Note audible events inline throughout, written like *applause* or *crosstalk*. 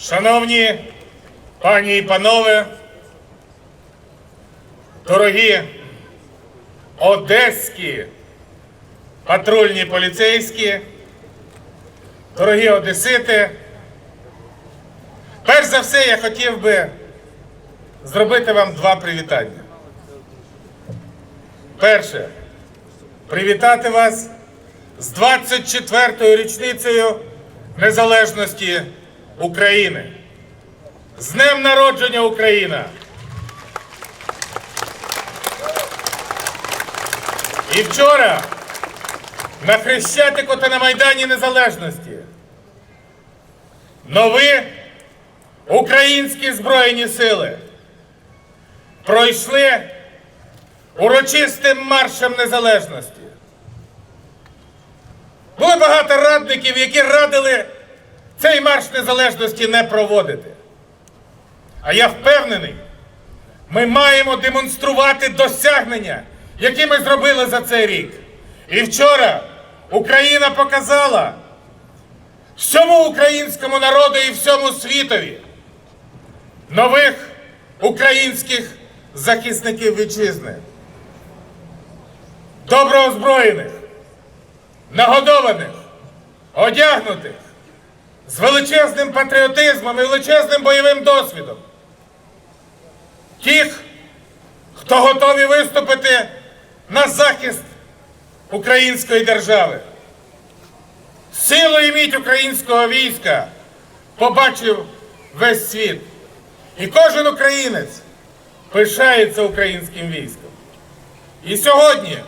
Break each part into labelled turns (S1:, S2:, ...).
S1: Шановні пані і панове, дорогі одеські патрульні поліцейські, дорогі одесити, перш за все я хотів би зробити вам два привітання. Перше, привітати вас з 24-ю річницею незалежності України. З Днем народження Україна! І вчора на Хрещатику та на Майдані Незалежності нові українські Збройні сили пройшли урочистим маршем незалежності. Було багато радників, які радили цей марш незалежності не проводити. А я впевнений, ми маємо демонструвати досягнення, які ми зробили за цей рік. І вчора Україна показала всьому українському народу і всьому світові нових українських захисників вітчизни, добро озброєних, нагодованих, одягнутих, з величезним патріотизмом і величезним бойовим досвідом. Тих, хто готові виступити на захист української держави. Силу і українського війська побачив весь світ. І кожен українець пишається українським військом. І сьогодні,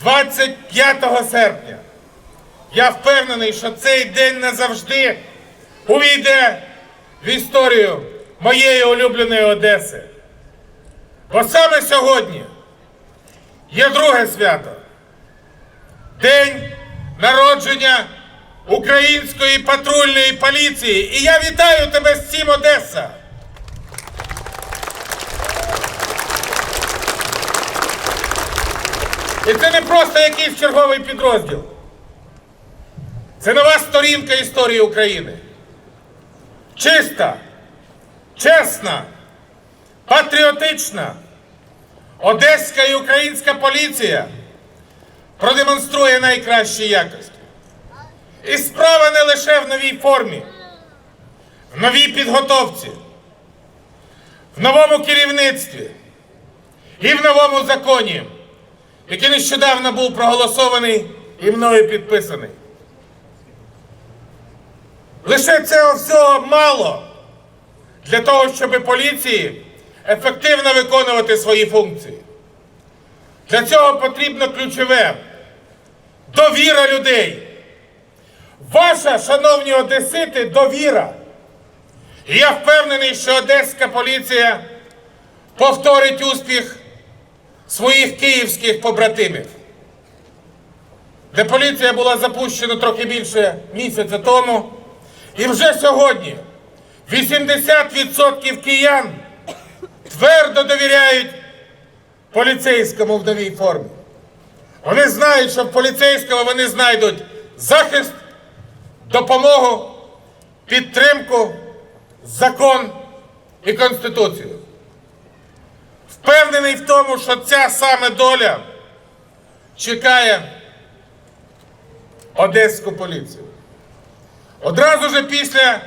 S1: 25 серпня, я впевнений, що цей день назавжди увійде в історію моєї улюбленої Одеси. Бо саме сьогодні є друге свято День народження української патрульної поліції. І я вітаю тебе з цим, Одеса! І це не просто якийсь черговий підрозділ. Це нова сторінка історії України. Чиста, чесна, патріотична, одеська і українська поліція продемонструє найкращі якості. І справа не лише в новій формі, в новій підготовці, в новому керівництві і в новому законі, який нещодавно був проголосований і мною підписаний. Лише цього всього мало для того, щоб поліції ефективно виконувати свої функції. Для цього потрібно ключове довіра людей. Ваша, шановні одесити, довіра. І я впевнений, що одеська поліція повторить успіх своїх київських побратимів, де поліція була запущена трохи більше місяця тому. І вже сьогодні 80% киян твердо довіряють поліцейському в новій формі. Вони знають, що в поліцейському вони знайдуть захист, допомогу, підтримку, закон і конституцію. Впевнений в тому, що ця саме доля чекає Одеську поліцію. Одразу же після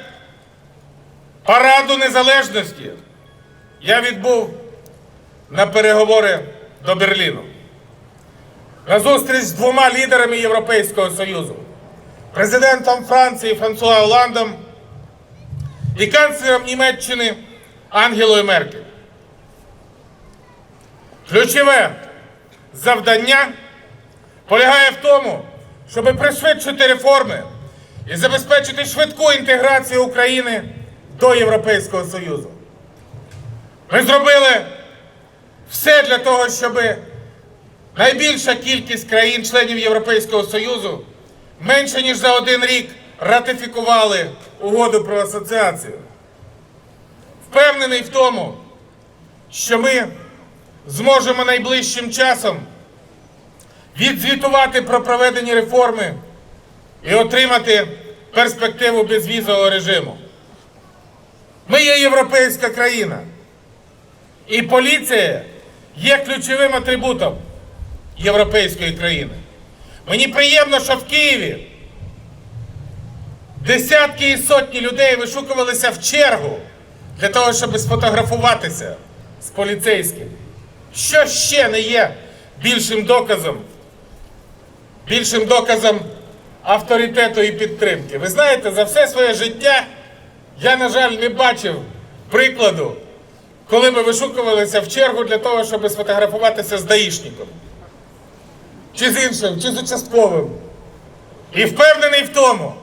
S1: параду незалежності я відбув на переговори до Берліну. На зустріч з двома лідерами Європейського Союзу, президентом Франції Франсуа Оландом і канцлером Німеччини Ангелою Меркель. Ключове завдання полягає в тому, щоб пришвидшити реформи і забезпечити швидку інтеграцію України до Європейського Союзу. Ми зробили все для того, щоб найбільша кількість країн-членів Європейського Союзу менше ніж за один рік ратифікували угоду про асоціацію. Впевнений в тому, що ми зможемо найближчим часом відзвітувати про проведені реформи і отримати перспективу безвізового режиму. Ми є європейська країна. І поліція є ключовим атрибутом європейської країни. Мені приємно, що в Києві десятки і сотні людей вишукувалися в чергу для того, щоб сфотографуватися з поліцейським. Що ще не є більшим доказом, більшим доказом авторитету і підтримки? Ви знаєте, за все своє життя я, на жаль, не бачив прикладу, коли ми вишукувалися в чергу для того, щоб сфотографуватися з даїшником. Чи з іншим, чи з участковим. І впевнений в тому,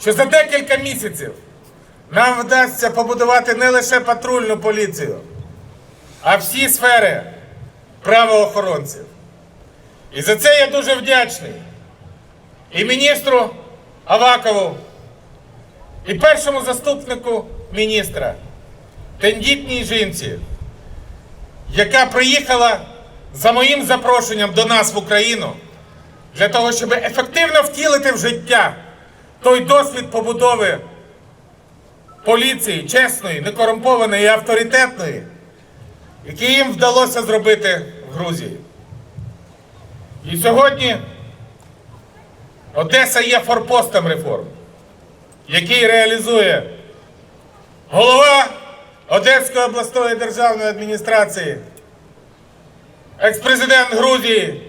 S1: що за декілька місяців нам вдасться побудувати не лише патрульну поліцію, а всі сфери правоохоронців. І за це я дуже вдячний і міністру Авакову, і першому заступнику міністра, тендітній жінці, яка приїхала за моїм запрошенням до нас в Україну для того, щоб ефективно втілити в життя той досвід побудови поліції чесної, некорумпованої і авторитетної, який їм вдалося зробити в Грузії. І сьогодні Одеса є форпостом реформ, який реалізує голова Одеської обласної державної адміністрації, екс-президент Грузії,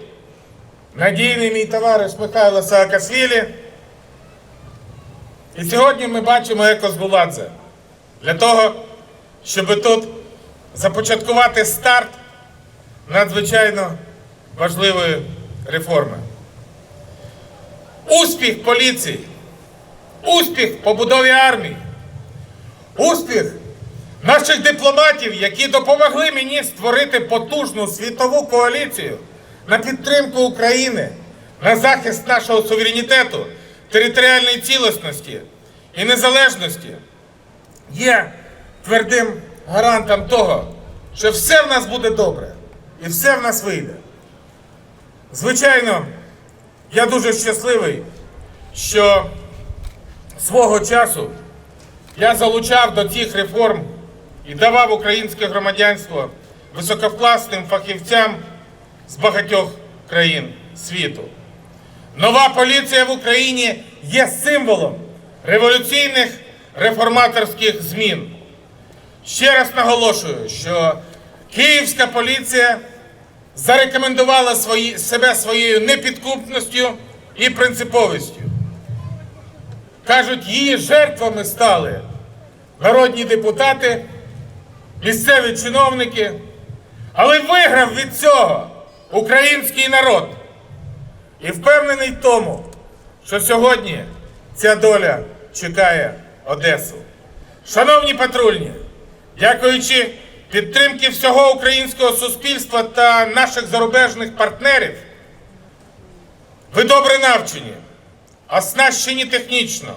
S1: надійний мій товариш Михайло Саакашвілі. І сьогодні ми бачимо Екозгуладзе для того, щоб тут започаткувати старт надзвичайно важливої реформи. Успіх поліції, успіх побудові армії, успіх наших дипломатів, які допомогли мені створити потужну світову коаліцію на підтримку України, на захист нашого суверенітету, територіальної цілісності і незалежності, є твердим гарантом того, що все в нас буде добре і все в нас вийде. Звичайно, я дуже щасливий, що свого часу я залучав до цих реформ і давав українське громадянство висококласним фахівцям з багатьох країн світу. Нова поліція в Україні є символом революційних реформаторських змін. Ще раз наголошую, що київська поліція зарекомендувала свої, себе своєю непідкупністю і принциповістю. Кажуть, її жертвами стали народні депутати, місцеві чиновники, але виграв від цього український народ. І впевнений в тому, що сьогодні ця доля чекає Одесу. Шановні патрульні, дякуючи підтримки всього українського суспільства та наших зарубежних партнерів, ви добре навчені, оснащені технічно,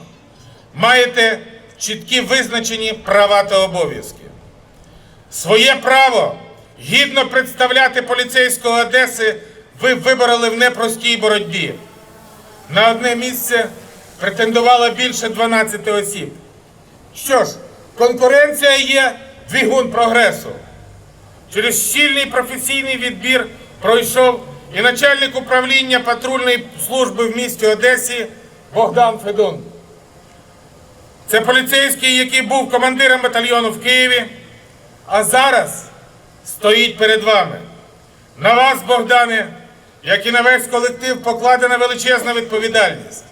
S1: маєте чіткі визначені права та обов'язки. Своє право гідно представляти поліцейського Одеси ви вибороли в непростій боротьбі. На одне місце претендувало більше 12 осіб. Що ж, конкуренція є двигун прогресу. Через щільний професійний відбір пройшов і начальник управління патрульної служби в місті Одесі Богдан Федун. Це поліцейський, який був командиром батальйону в Києві, а зараз стоїть перед вами. На вас, Богдане, як і на весь колектив, покладена величезна відповідальність.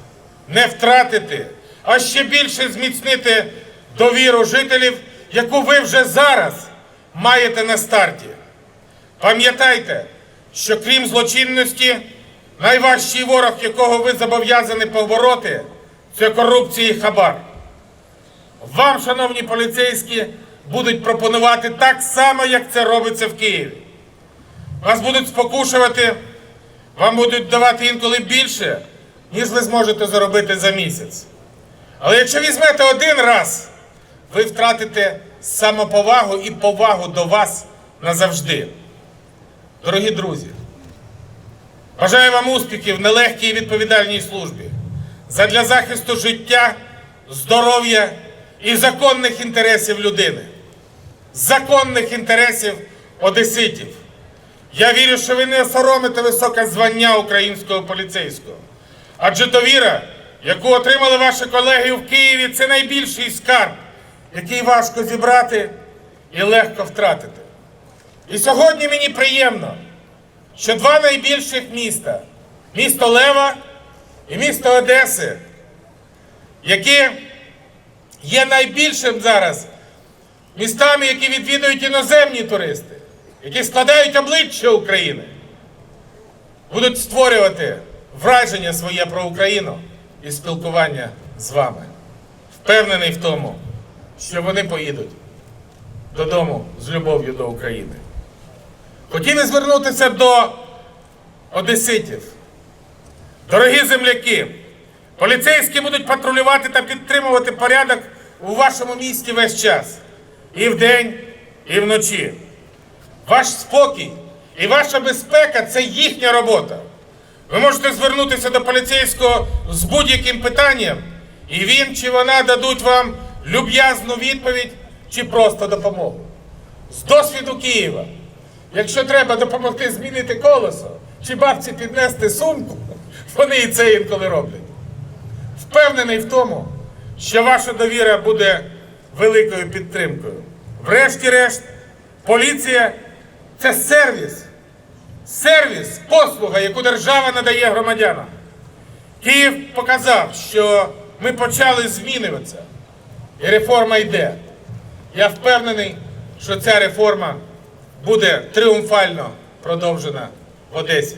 S1: Не втратити, а ще більше зміцнити довіру жителів, яку ви вже зараз маєте на старті. Пам'ятайте, що крім злочинності, найважчий ворог, якого ви зобов'язані побороти, це корупція і хабар. Вам, шановні поліцейські, будуть пропонувати так само, як це робиться в Києві. Вас будуть спокушувати, вам будуть давати інколи більше, ніж ви зможете заробити за місяць. Але якщо візьмете один раз, ви втратите самоповагу і повагу до вас назавжди. Дорогі друзі, бажаю вам успіхів в нелегкій і відповідальній службі задля захисту життя, здоров'я і законних інтересів людини, законних інтересів одеситів. Я вірю, що ви не осоромите високе звання українського поліцейського. Адже довіра, яку отримали ваші колеги в Києві, це найбільший скарб, який важко зібрати і легко втратити. І сьогодні мені приємно, що два найбільших міста місто Лева і місто Одеси, які є найбільшим зараз містами, які відвідують іноземні туристи, які складають обличчя України, будуть створювати враження своє про Україну і спілкування з вами. Впевнений в тому, що вони поїдуть додому з любов'ю до України. Хотів би звернутися до одеситів. Дорогі земляки, поліцейські будуть патрулювати та підтримувати порядок у вашому місті весь час. І вдень, і вночі. Ваш спокій і ваша безпека це їхня робота. Ви можете звернутися до поліцейського з будь-яким питанням, і він чи вона дадуть вам люб'язну відповідь чи просто допомогу. З досвіду Києва, якщо треба допомогти змінити колесо чи бабці піднести сумку, *laughs* вони і це інколи роблять. Впевнений в тому, що ваша довіра буде великою підтримкою. Врешті-решт, поліція це сервіс. Сервіс, послуга, яку держава надає громадянам. Київ показав, що ми почали змінюватися. І реформа йде. Я впевнений, що ця реформа буде тріумфально продовжена в Одесі.